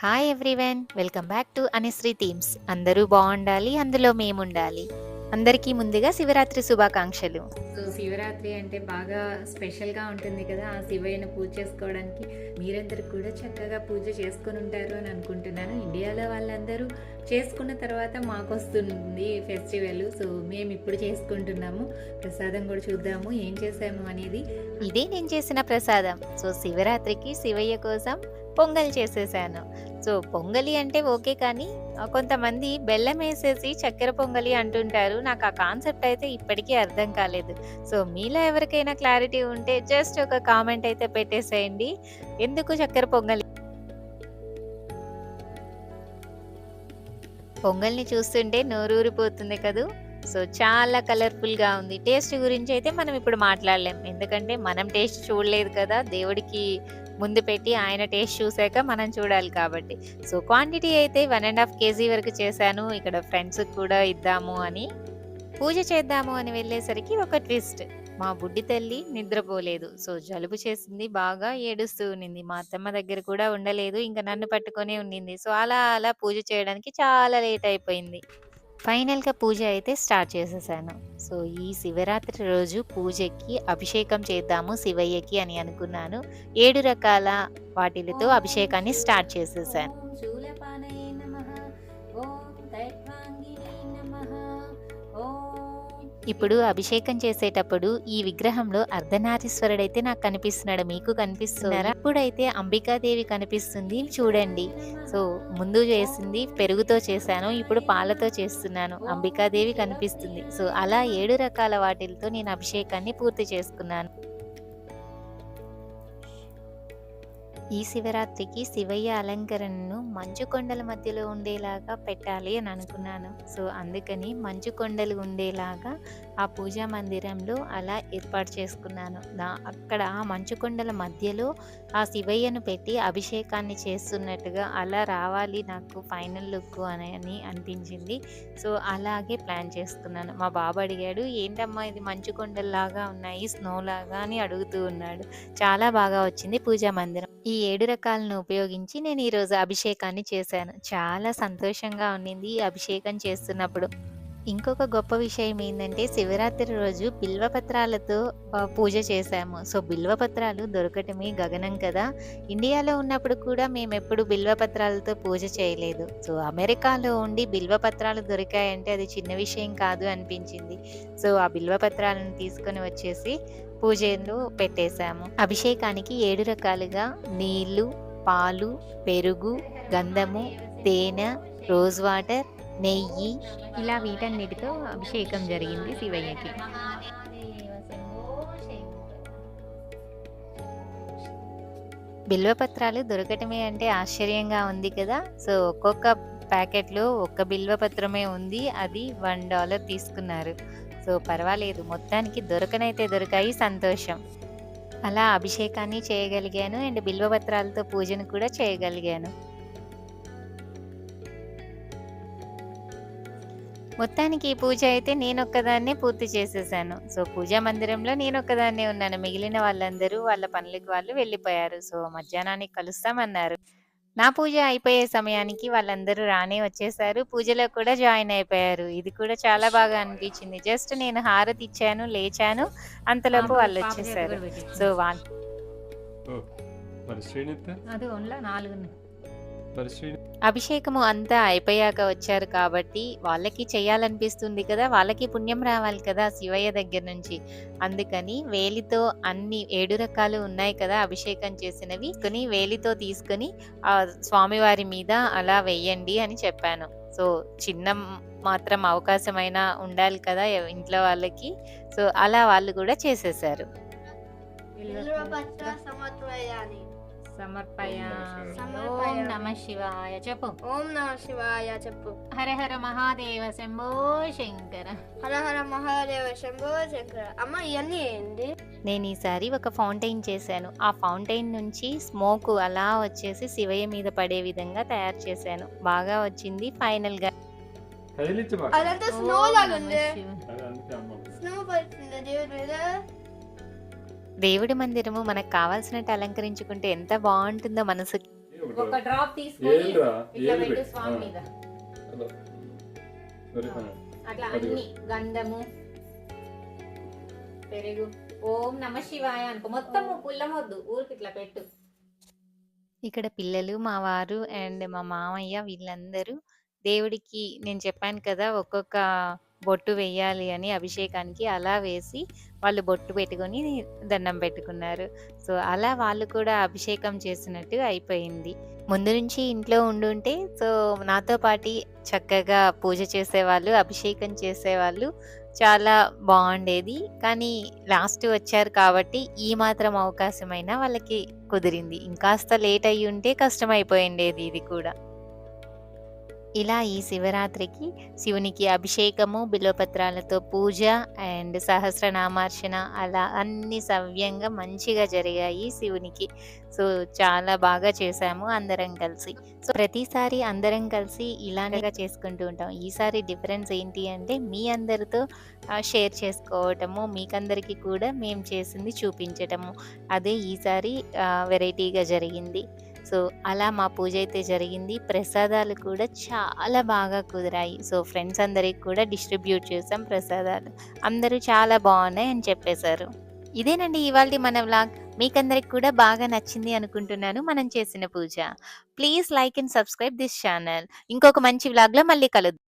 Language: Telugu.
Hi everyone welcome back to Anishree themes అందరూ బాగుండాలి అందులో మేముండాలి. అందరికీ ముందుగా శివరాత్రి శుభాకాంక్షలు. సో శివరాత్రి అంటే బాగా స్పెషల్గా ఉంటుంది కదా ఆ శివయ్యను పూజ చేసుకోవడానికి మీరందరూ కూడా చక్కగా పూజ చేసుకొని ఉంటారు అని అనుకుంటున్నాను. ఇండియాలో వాళ్ళందరూ చేసుకున్న తర్వాత మాకు వస్తుంది ఫెస్టివల్ సో మేము ఇప్పుడు చేసుకుంటున్నాము. ప్రసాదం కూడా చూద్దాము ఏం చేసాము అనేది. ఇదే నేను చేసిన ప్రసాదం. సో శివరాత్రికి శివయ్య కోసం పొంగల్ చేసేసాను. సో పొంగలి అంటే ఓకే కానీ కొంతమంది బెల్లం వేసేసి చక్కెర పొంగలి అంటుంటారు. నాకు ఆ కాన్సెప్ట్ అయితే ఇప్పటికీ అర్థం కాలేదు. సో మీలో ఎవరికైనా క్లారిటీ ఉంటే జస్ట్ ఒక కామెంట్ అయితే పెట్టేసేయండి. ఎందుకు చక్కెర పొంగలి? పొంగల్ని చూస్తుంటే నోరూరిపోతుంది కదూ? సో చాలా కలర్ఫుల్గా ఉంది. టేస్ట్ గురించి అయితే మనం ఇప్పుడు మాట్లాడలేం. ఎందుకంటే మనం టేస్ట్ చూడలేదు కదా దేవుడికి ముందు పెట్టి ఆయన టేస్ట్ చూసాక మనం చూడాలి కాబట్టి. సో క్వాంటిటీ అయితే వన్ అండ్ హాఫ్ కేజీ వరకు చేశాను. ఇక్కడ ఫ్రెండ్స్కి కూడా ఇద్దాము అని. పూజ చేద్దాము అని వెళ్ళేసరికి ఒక ట్విస్ట్. మా బుడ్డి తల్లి నిద్రపోలేదు. సో జలుబు చేసింది బాగా ఏడుస్తూ ఉన్నింది మా అత్తమ్మ దగ్గర కూడా ఉండలేదు. ఇంకా నన్ను పట్టుకొని ఉండింది. సో అలా అలా పూజ చేయడానికి చాలా లేట్ అయిపోయింది. ఫైనల్గా పూజ అయితే స్టార్ట్ చేసేసాను. సో ఈ శివరాత్రి రోజు పూజకి అభిషేకం చేద్దాము శివయ్యకి అని అనుకున్నాను. ఏడు రకాల వాటిలతో అభిషేకాన్ని స్టార్ట్ చేసేసాను. ఇప్పుడు అభిషేకం చేసేటప్పుడు ఈ విగ్రహంలో అర్ధనారీశ్వరుడైతే నాకు కనిపిస్తున్నాడు. మీకు కనిపిస్తున్నారా? ఇప్పుడైతే అంబికాదేవి కనిపిస్తుంది చూడండి. సో ముందు చేసింది పెరుగుతో చేశాను ఇప్పుడు పాలతో చేస్తున్నాను. అంబికాదేవి కనిపిస్తుంది. సో అలా ఏడు రకాల వాటిలతో నేను అభిషేకాన్ని పూర్తి చేసుకున్నాను. ఈ శివరాత్రికి శివయ్య అలంకరణను మంచు కొండల మధ్యలో ఉండేలాగా పెట్టాలి అని అనుకున్నాను. సో అందుకని మంచు కొండలు ఉండేలాగా ఆ పూజా మందిరంలో అలా ఏర్పాటు చేసుకున్నాను. నా అక్కడ ఆ మంచు కొండల మధ్యలో ఆ శివయ్యను పెట్టి అభిషేకాన్ని చేస్తున్నట్టుగా అలా రావాలి నాకు ఫైనల్ లుక్ అని అని అనిపించింది. సో అలాగే ప్లాన్ చేసుకున్నాను మా బాబు అడిగాడు ఏంటమ్మా ఇది మంచు కొండల్లాగా ఉన్నాయి స్నోలాగా అని అడుగుతూ ఉన్నాడు. చాలా బాగా వచ్చింది పూజా మందిరం. ఈ ఏడు రకాలను ఉపయోగించి నేను ఈరోజు అభిషేకాన్ని చేశాను. చాలా సంతోషంగా ఉండింది ఈ అభిషేకం చేస్తున్నప్పుడు. ఇంకొక గొప్ప విషయం ఏంటంటే శివరాత్రి రోజు బిల్వపత్రాలతో పూజ చేశాము. సో బిల్వపత్రాలు దొరకటమే గగనం కదా. ఇండియాలో ఉన్నప్పుడు కూడా మేము ఎప్పుడు బిల్వపత్రాలతో పూజ చేయలేదు. సో అమెరికాలో ఉండి బిల్వపత్రాలు దొరికాయంటే అది చిన్న విషయం కాదు అనిపించింది. సో ఆ బిల్వపత్రాలను తీసుకొని వచ్చేసి పూజలు పెట్టేశాము. అభిషేకానికి ఏడు రకాలుగా నీళ్ళు పాలు పెరుగు గంధము తేనె రోజ్ వాటర్ నెయ్యి ఇలా వీటన్నిటితో అభిషేకం జరిగింది శివయ్యకి. బిల్వపత్రాలు దొరకటమే అంటే ఆశ్చర్యంగా ఉంది కదా. సో ఒక్కొక్క ప్యాకెట్లో ఒక్క బిల్వపత్రమే ఉంది. అది వన్ డాలర్ తీసుకున్నారు. సో పర్వాలేదు. మొత్తానికి దొరకనైతే దొరికాయి సంతోషం. అలా అభిషేకాన్ని చేయగలిగాను అండ్ బిల్వపత్రాలతో పూజను కూడా చేయగలిగాను. మొత్తానికి ఈ పూజ అయితే నేను ఒక్కదాన్నే పూర్తి చేసేసాను. సో పూజా మందిరంలో నేను ఒక్కదాన్నే ఉన్నాను. మిగిలిన వాళ్ళందరూ వాళ్ళ పనులకు వాళ్ళు వెళ్ళిపోయారు. సో మధ్యాహ్నానికి కలుస్తామన్నారు. నా పూజ అయిపోయే సమయానికి వాళ్ళందరూ రానే వచ్చేసారు. పూజలో కూడా జాయిన్ అయిపోయారు. ఇది కూడా చాలా బాగా అనిపించింది. జస్ట్ నేను హారతి ఇచ్చాను లేచాను. అంతలోపు వాళ్ళు వచ్చేసారు. సో వాళ్ళు అభిషేకము అంతా అయిపోయాక వచ్చారు కాబట్టి వాళ్ళకి చేయాలనిపిస్తుంది కదా వాళ్ళకి పుణ్యం రావాలి కదా శివయ్య దగ్గర నుంచి. అందుకని వేలితో అన్ని ఏడు రకాలు ఉన్నాయి కదా అభిషేకం చేసినవి కొని వేలితో తీసుకొని ఆ స్వామివారి మీద అలా వెయ్యండి అని చెప్పాను. సో చిన్న మాత్రం అవకాశమైనా ఉండాలి కదా ఇంట్లో వాళ్ళకి. సో అలా వాళ్ళు కూడా చేసేసారు. ఓం నమ శివాయ. చెప్పు. ఓం నమ శివాయ. చెప్పు. హర హర మహాదేవ శంభో శంకర. హర హర మహాదేవ శంభో శంకర. అమ్మ ఇవన్నీ ఏంటి? నేను ఈసారి ఒక ఫౌంటైన్ చేశాను. ఆ ఫౌంటైన్ నుంచి స్మోక్ అలా వచ్చేసి శివయ్య మీద పడే విధంగా తయారు చేశాను. బాగా వచ్చింది ఫైనల్గా. అదంతా స్నో లాగా ఉంది స్నో పడుతుంది దేవుడి మీద. దేవుడి మందిరము మనకు కావాల్సినట్టు అలంకరించుకుంటే ఎంత బాగుంటుందో మనసుకి ఏ ఒక డ్రాప్ తీసుకొని ఇట్లా పెట్టు స్వామి మీద. అట్లా. అన్ని గంధము పెరుగు. ఓం నమ శివాయ అనుకో. మొత్తము పుల్లమొద్దు. ఊరికి ఇట్లా పెట్టు. ఇక్కడ పిల్లలు మా వారు అండ్ మా మామయ్య వీళ్ళందరూ దేవుడికి నేను చెప్పాను కదా ఒక్కొక్క బొట్టు వేయాలి అని అభిషేకానికి అలా వేసి వాళ్ళు బొట్టు పెట్టుకొని దండం పెట్టుకున్నారు. సో అలా వాళ్ళు కూడా అభిషేకం చేసినట్టు అయిపోయింది. ముందు నుంచి ఇంట్లో ఉండుంటే సో నాతో పాటి చక్కగా పూజ చేసేవాళ్ళు అభిషేకం చేసేవాళ్ళు చాలా బాగుండేది. కానీ లాస్ట్ వచ్చారు కాబట్టి ఈ మాత్రం అవకాశమైనా వాళ్ళకి కుదిరింది. ఇంకాస్త లేట్ అయ్యి ఉంటే కష్టమైపోయిండేది ఇది కూడా. ఇలా ఈ శివరాత్రికి శివునికి అభిషేకము బిల్వపత్రాలతో పూజ అండ్ సహస్రనామార్చన అలా అన్ని సవ్యంగా మంచిగా జరిగాయి శివునికి. సో చాలా బాగా చేశాము అందరం కలిసి. సో ప్రతిసారి అందరం కలిసి ఇలాగా చేసుకుంటూ ఉంటాం. ఈసారి డిఫరెన్స్ ఏంటి అంటే మీ అందరితో షేర్ చేసుకోవటము మీకందరికీ కూడా మేము చేసింది చూపించటము. అదే ఈసారి వెరైటీగా జరిగింది. సో అలా మా పూజ అయితే జరిగింది. ప్రసాదాలు కూడా చాలా బాగా కుదిరాయి. సో ఫ్రెండ్స్ అందరికి కూడా డిస్ట్రిబ్యూట్ చేసాం ప్రసాదాలు. అందరూ చాలా బాగున్నాయి అని చెప్పేశారు. ఇదేనండి ఇవాళ మన వ్లాగ్. మీకందరికి కూడా బాగా నచ్చింది అనుకుంటున్నాను మనం చేసిన పూజ. Please like and subscribe this channel. ఇంకొక మంచి వ్లాగ్లో మళ్ళీ కలుద్దాం.